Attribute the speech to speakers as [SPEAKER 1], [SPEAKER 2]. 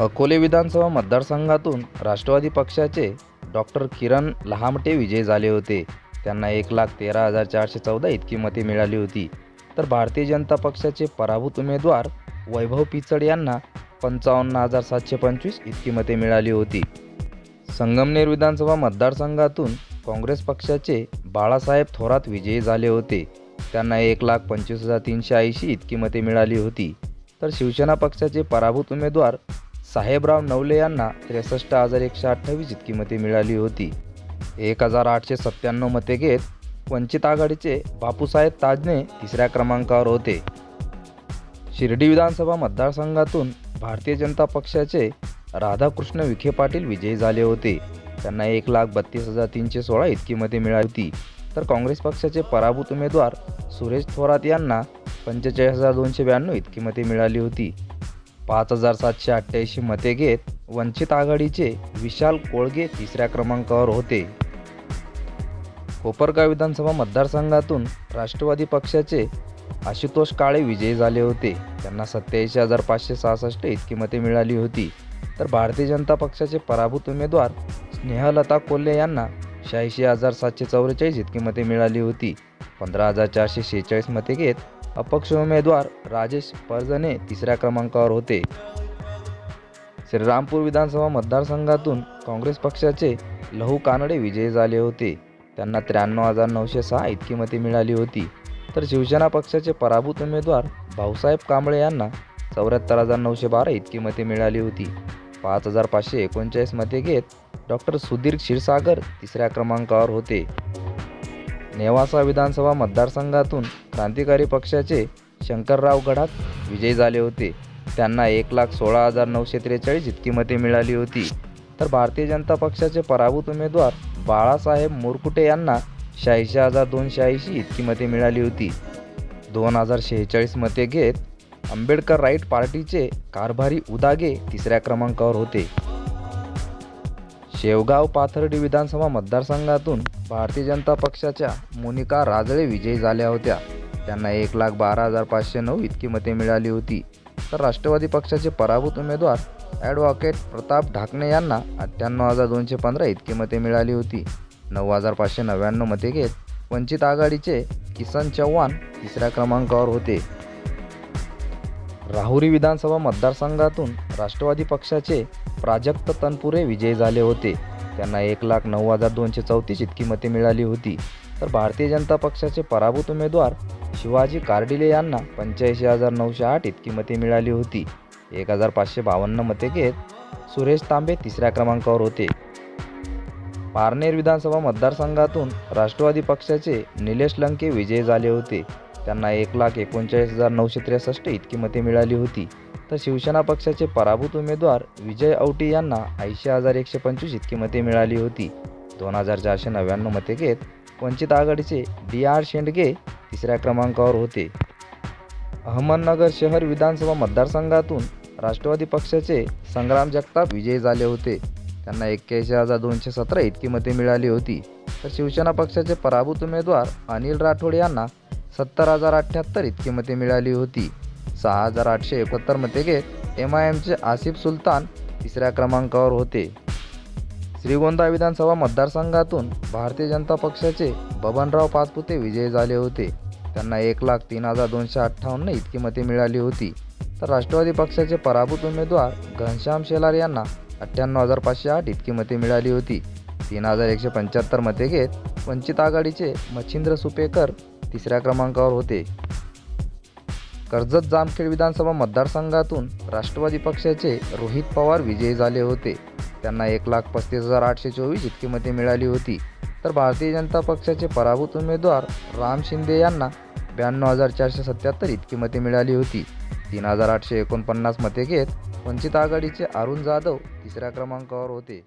[SPEAKER 1] अकोले विधानसभा मतदारसंघातून राष्ट्रवादी पक्षाचे डॉक्टर किरण लहामटे विजयी झाले होते. त्यांना एक लाख तेरा हजार चारशे चौदा इतकी मते मिळाली होती. तर भारतीय जनता पक्षाचे पराभूत उमेदवार वैभव पिचड यांना पंचावन्न हजार सातशे पंचवीस इतकी मते मिळाली होती. संगमनेर विधानसभा मतदारसंघातून काँग्रेस पक्षाचे बाळासाहेब थोरात विजयी झाले होते. त्यांना एक लाख पंचवीस हजार तीनशे ऐंशी इतकी मते मिळाली होती. तर शिवसेना पक्षाचे पराभूत उमेदवार साहेबराव नवले यांना त्रेसष्ट हजार एकशे अठ्ठावीस इतकी मते मिळाली होती. एक हजार आठशे सत्त्याण्णव मते घेत वंचित आघाडीचे बापूसाहेब ताजने तिसऱ्या क्रमांकावर होते. शिर्डी विधानसभा मतदारसंघातून भारतीय जनता पक्षाचे राधाकृष्ण विखे पाटील विजयी झाले होते. त्यांना एक लाख बत्तीस हजार तीनशे सोळा इतकी मते मिळाली होती. तर काँग्रेस पक्षाचे पराभूत उमेदवार सुरेश थोरात यांना पंचेचाळीस हजार दोनशे ब्याण्णव इतकी मते मिळाली होती. पाच हजार सातशे अठ्ठ्याऐंशी मते घेत वंचित आघाडीचे विशाल कोळगे तिसऱ्या क्रमांकावर होते. कोपरगाव विधानसभा मतदारसंघातून राष्ट्रवादी पक्षाचे आशुतोष काळे विजयी झाले होते. त्यांना सत्याऐंशी हजार पाचशे सहासष्ट इतकी मते मिळाली होती. तर भारतीय जनता पक्षाचे पराभूत उमेदवार स्नेहलता कोल्हे यांना शहाऐंशी हजार सातशे चौवेचाळीस इतकी मते मिळाली होती. पंधरा हजार चारशे शेहेचाळीस मते घेत अपक्ष उमेदवार राजेश परजणे तिसऱ्या क्रमांकावर होते. श्रीरामपूर विधानसभा मतदारसंघातून काँग्रेस पक्षाचे लहू कानडे विजयी झाले होते. त्यांना त्र्याण्णव हजार नऊशे सहा इतकी मते मिळाली होती. तर शिवसेना पक्षाचे पराभूत उमेदवार भाऊसाहेब कांबळे यांना चौऱ्याहत्तर हजार नऊशे बारा इतकी मते मिळाली होती. पाच हजार पाचशे एकोणचाळीस मते घेत डॉक्टर सुधीर क्षीरसागर तिसऱ्या क्रमांकावर होते. नेवासा विधानसभा मतदारसंघातून क्रांतिकारी पक्षाचे शंकरराव गडाख विजयी झाले होते. त्यांना एक लाख सोळा हजार नऊशे त्रेचाळीस इतकी मते मिळाली होती. तर भारतीय जनता पक्षाचे पराभूत उमेदवार बाळासाहेब मोरकुटे यांना शहाऐंशी हजार दोनशे ऐंशी इतकी मते मिळाली होती. दोन हजार शेहेचाळीस मते घेत आंबेडकर राईट पार्टीचे कारभारी उदागे तिसऱ्या क्रमांकावर होते. शेवगाव पाथर्डी विधानसभा मतदारसंघातून भारतीय जनता पक्षाच्या मोनिका राजळे विजयी झाल्या होत्या. त्यांना एक लाख बारा हजार पाचशे नऊ इतकी मते मिळाली होती. तर राष्ट्रवादी पक्षाचे पराभूत उमेदवार ॲडव्होकेट प्रताप ढाकणे यांना अठ्ठ्याण्णव हजार दोनशे पंधरा इतकी मते मिळाली होती. नऊ हजार पाचशे नव्याण्णव मते घेत वंचित आघाडीचे किसन चव्हाण तिसऱ्या क्रमांकावर होते. राहुरी विधानसभा मतदारसंघातून राष्ट्रवादी पक्षाचे प्राजक्त तनपुरे विजयी झाले होते. त्यांना एक लाख नऊ हजार दोनशे चौतीस इतकी मते मिळाली होती. तर भारतीय जनता पक्षाचे पराभूत उमेदवार शिवाजी कार्डिले यांना पंच्याऐंशी हजार नऊशे आठ इतकी मते मिळाली होती. एक हजार पाचशे बावन्न मते घेत सुरेश तांबे तिसऱ्या क्रमांकावर होते. पारनेर विधानसभा मतदारसंघातून राष्ट्रवादी पक्षाचे निलेश लंके विजयी झाले होते. त्यांना एक लाख एकोणचाळीस हजार नऊशे त्रेसष्ट इतकी मते मिळाली होती. तर शिवसेना पक्षाचे पराभूत उमेदवार विजय औटी यांना ऐंशी हजार एकशे पंचवीस इतकी मते मिळाली होती. दोन हजार चारशे नव्याण्णव मते घेत वंचित आघाडीचे डी आर शेंडगे तिसऱ्या क्रमांकावर होते. अहमदनगर शहर विधानसभा मतदारसंघातून राष्ट्रवादी पक्षाचे संग्राम जगताप विजयी झाले होते. त्यांना एक्क्याऐंशी हजार दोनशे सतरा इतकी मते मिळाली होती. तर शिवसेना पक्षाचे पराभूत उमेदवार अनिल राठोड यांना सत्तर हजार अठ्ठ्याहत्तर इतकी मते मिळाली होती. सहा हजार आठशे एकोहत्तर मते घेत एम आय एमचे आसिफ सुलतान तिसऱ्या क्रमांकावर होते. श्रीगोंदा विधानसभा मतदारसंघातून भारतीय जनता पक्षाचे बबनराव पाचपुते विजयी झाले होते. त्यांना एक लाख तीन हजार दोनशे अठ्ठावन्न इतकी मते मिळाली होती. तर राष्ट्रवादी पक्षाचे पराभूत उमेदवार घनश्याम शेलार यांना अठ्ठ्याण्णव हजार पाचशे आठ इतकी मते मिळाली होती. तीन हजार एकशे पंच्याहत्तर मते घेत वंचित आघाडीचे मच्छिंद्र सुपेकर तिसऱ्या क्रमांकावर होते. कर्जत जामखेड विधानसभा मतदारसंघातून राष्ट्रवादी पक्षाचे रोहित पवार विजयी झाले होते. त्यांना एक लाख पस्तीस हजार आठशे चोवीस इतकी मते मिळाली होती. तर भारतीय जनता पक्षाचे पराभूत उमेदवार राम शिंदे यांना ब्याण्णव हजार चारशे सत्याहत्तर इतकी मते मिळाली होती. तीन हजार आठशे एकोणपन्नास मते घेत वंचित आघाडीचे अरुण जाधव तिसऱ्या क्रमांकावर होते.